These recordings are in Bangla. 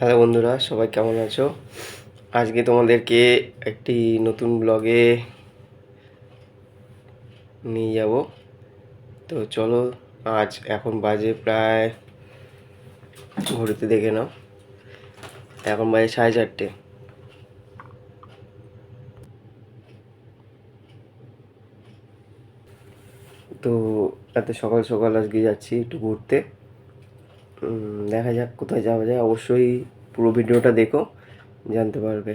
হ্যালো বন্ধুরা, সবাই কেমন আছো? আজকে তোমাদেরকে একটি নতুন ব্লগে নিয়ে যাব। তো চলো, আজ এখন বাজে প্রায় ঘড়িতে দেখে নাও। এখন বাজে সাড়ে চারটে। তো এত সকাল সকাল আজকে যাচ্ছি একটু ঘুরতে। দেখা যাক কোথায় যাওয়া যায়। অবশ্যই পুরো ভিডিওটা দেখো, জানতে পারবে।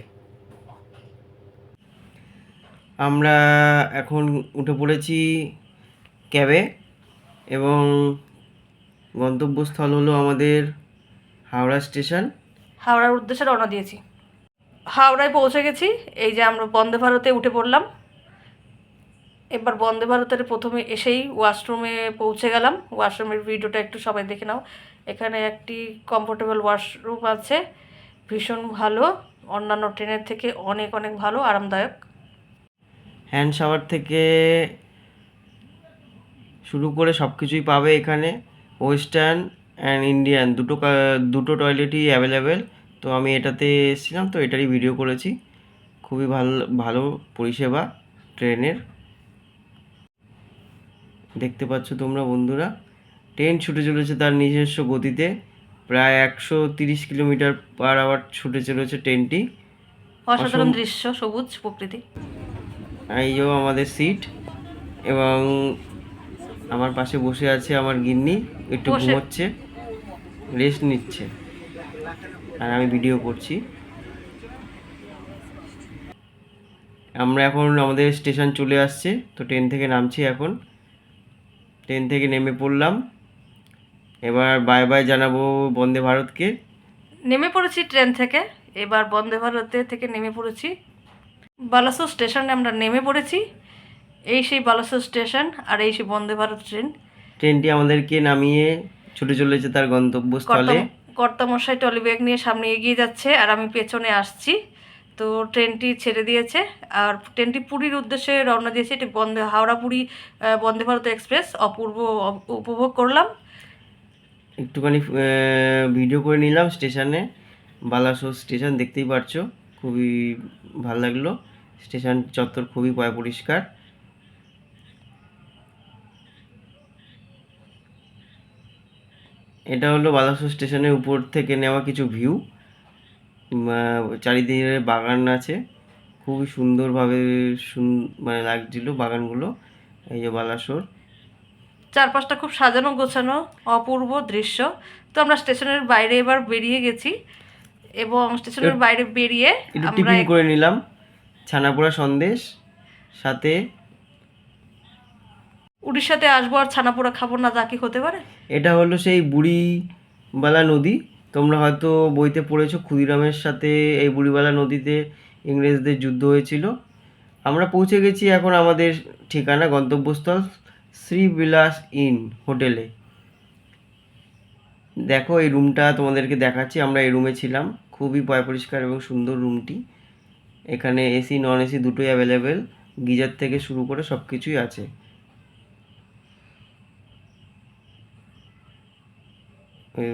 আমরা এখন উঠে পড়েছি ক্যাবে এবং গন্তব্যস্থল হলো আমাদের হাওড়া স্টেশন। হাওড়ার উদ্দেশ্যে রওনা দিয়েছি। হাওড়ায় পৌঁছে গেছি, এই যে আমরা বন্দে ভারতে উঠে পড়লাম। এবার বন্দে ভারতের প্রথমে এসেই ওয়াশরুমে পৌঁছে গেলাম। ওয়াশরুমের ভিডিওটা একটু সবাই দেখে নাও। এখানে একটি কমফোর্টেবল ওয়াশরুম আছে। ভীষণ ভালো। অন্যান্য ট্রেনের থেকে অনেক অনেক ভালো, আরামদায়ক। হ্যান্ড শাওয়ার থেকে শুরু করে সব কিছুই পাবে এখানে। ওয়েস্টার্ন অ্যান্ড ইন্ডিয়ান দুটো দুটো টয়লেটই অ্যাভেলেবেল তো আমি এটাতে এসেছিলাম, তো এটারই ভিডিও করেছি। খুবই ভালো ভালো পরিষেবা ট্রেনের দেখতে পাচ্ছ তোমরা বন্ধুরা। ট্রেন ছুটে চলেছে তার নিজস্ব গতিতে। প্রায় একশো তিরিশ কিলোমিটার পার আওয়ার ছুটে চলেছে ট্রেনটি অসাধারণ দৃশ্য সবুজ প্রকৃতি। এই যে আমাদের সিট এবং আমার পাশে বসে আছে আমার গিন্নি। একটু ঘুমোচ্ছে রেস্ট নিচ্ছে। আর আমি ভিডিও করছি। আমরা এখন আমাদের স্টেশন চলে আসছে। তো ট্রেন থেকে নামছি এখন। ট্রেন থেকে নেমে পড়লাম। এবার বাই বাই জানাব বন্দে ভারতকে। নেমে পড়েছি ট্রেন থেকে এবার বন্দে ভারতে থেকে নেমে পড়েছি। বালাসোর স্টেশনে আমরা নেমে পড়েছি। এই সেই বালাসোর স্টেশন আর এই সেই বন্দে ভারত ট্রেন। ট্রেনটি আমাদেরকে নামিয়ে ছুটে চলেছে তার গন্তব্যস্থলে। কর্তা- কর্তামশাই টলি ব্যাগ নিয়ে সামনে এগিয়ে যাচ্ছে আর আমি পেছনে আসছি। তো ট্রেনটি ছেড়ে দিয়েছে। আর ট্রেনটি পুরীর উদ্দেশ্যে রওনা দিয়েছে এটি বন্দে, হাওড়া পুরী বন্দে ভারত এক্সপ্রেস। অপূর্ব উপভোগ করলাম। একটুখানি ভিডিও করে নিলাম স্টেশনে। বালাসোর স্টেশন দেখতেই পারছ, খুবই ভালো লাগল। স্টেশন চত্বর খুবই পয় পরিষ্কার। এটা হলো বালাসোর স্টেশনের উপর থেকে নেওয়া কিছু ভিউ। চারিদিকে বাগান আছে। খুবই সুন্দরভাবে সুন মানে লাগছিল বাগানগুলো এই যে বালাসোর। চারপাশটা খুব সাজানো গোছানো অপূর্ব দৃশ্য। তো আমরা স্টেশনের বাইরে এবার বেরিয়ে গেছি এবং স্টেশনের বাইরে বেরিয়ে আমরা টিফিন করে নিলাম। ছানাপোড়া সন্দেশ সাথে উড়িষ্যাতে আসব আর ছানাপোড়া খাব না তা কি হতে পারে? এটা হলো সেই বুড়িবালা নদী। তোমরা হয়তো বইতে পড়েছো, ক্ষুদিরামের সাথে এই বুড়িবালা নদীতে ইংরেজদের যুদ্ধ হয়েছিল। আমরা পৌঁছে গেছি এখন আমাদের ঠিকানা, গন্তব্যস্থল শ্রীবিলাস ইন হোটেলে। দেখো, এই রুমটা তোমাদেরকে দেখাচ্ছি। আমরা এই রুমে ছিলাম। খুবই পয় পরিষ্কার এবং সুন্দর রুমটি। এখানে এসি, নন এসি দুটোই অ্যাভেলেবেল গিজার থেকে শুরু করে সব কিছুই আছে।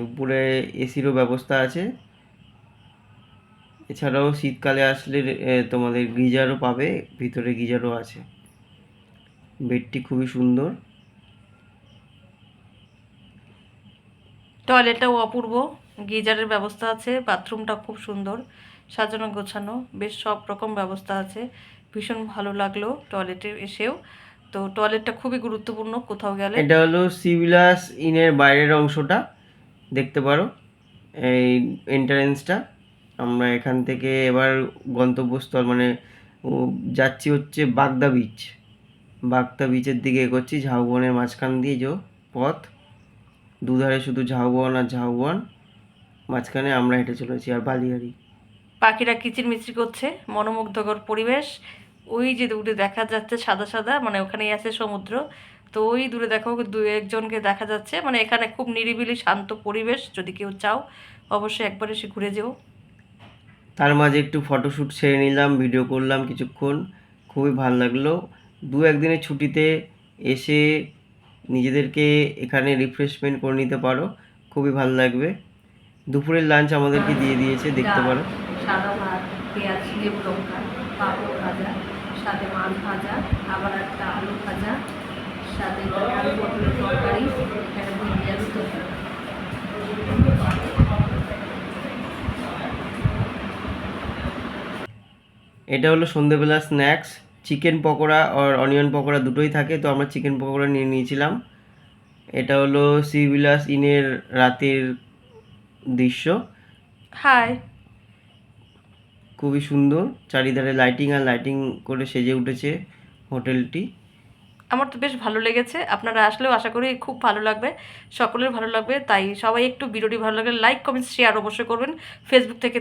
উপরে এসিরও ব্যবস্থা আছে। এছাড়াও শীতকালে আসলে তোমাদের গিজারও পাবে ভিতরে গিজারও আছে। বেডটি খুবই সুন্দর। টয়লেটটাও অপূর্ব গিজারের ব্যবস্থা আছে বাথরুমটা খুব সুন্দর সাজানো গোছানো বেশ সব রকম ব্যবস্থা আছে। ভীষণ ভালো লাগল টয়লেটে এসেও। তো টয়লেটটা খুবই গুরুত্বপূর্ণ কোথাও গেলে। এটা হলো সিভিলাস ইনের বাইরের অংশটা। দেখতে পারো। এই এন্ট্রান্সটা আমরা এখান থেকে এবার গন্তব্যস্থল মানে যাচ্ছি হচ্ছে বাগদা বিচ বাগদা বিচের দিকে এগোচ্ছি, ঝাউবনের মাঝখান দিয়ে যে পথ, দুধারে শুধু ঝাউবন আর ঝাউবন, মাঝখানে আমরা হেঁটে চলেছি আর বালিয়ারি পাখিরা কিচিরমিচির করছে, মনোমুগ্ধকর পরিবেশ। ওই যে দূরে দেখা যাচ্ছে সাদা সাদা মানে ওখানেই আছে সমুদ্র। তো ওই দূরে দেখো দু একজনকে দেখা যাচ্ছে। মানে এখানে খুব নিরিবিলি শান্ত পরিবেশ যদি কেউ চাও অবশ্যই একবার এসে ঘুরে যেও। তার মাঝে একটু ফটোশ্যুট সেরে নিলাম ভিডিও করলাম কিছুক্ষণ। খুবই ভালো লাগল। দু একদিনের ছুটিতে এসে নিজেদেরকে এখানে রিফ্রেশমেন্ট করে নিতে পারো। খুবই ভালো লাগবে। দুপুরের লাঞ্চ আমাদেরকে দিয়ে দিয়েছে দেখতে পারো। সাদা ভাত পেঁয়াজ লেবু লঙ্কা পাঁপড় ভাজা সাথে মাছ ভাজা আবার একটা আলু ভাজা। সাথে আলু পটলের তরকারি এখানে ভেন্ডি আলু তরকারি এটা হলো সন্ধেবেলা স্ন্যাক্স। চিকেন পকোড়া আর অনিয়ন পকোড়া দুটোই থাকে তো আমরা চিকেন পকোড়া নিয়ে নিয়েছিলাম। এটা হলো সি বিলাস ইনের রাতের দৃশ্য। হাই। খুবই সুন্দর চারিধারে লাইটিং আর লাইটিং করে সেজে উঠেছে হোটেলটি। আমার তো বেশ ভালো লেগেছে। আপনারা আসলেও আশা করি খুব ভালো লাগবে, সকলের ভালো লাগবে। তাই সবাই একটু ভিডিওটি ভালো লাগলে লাইক কমেন্ট শেয়ার অবশ্যই করবেন। ফেসবুক থেকে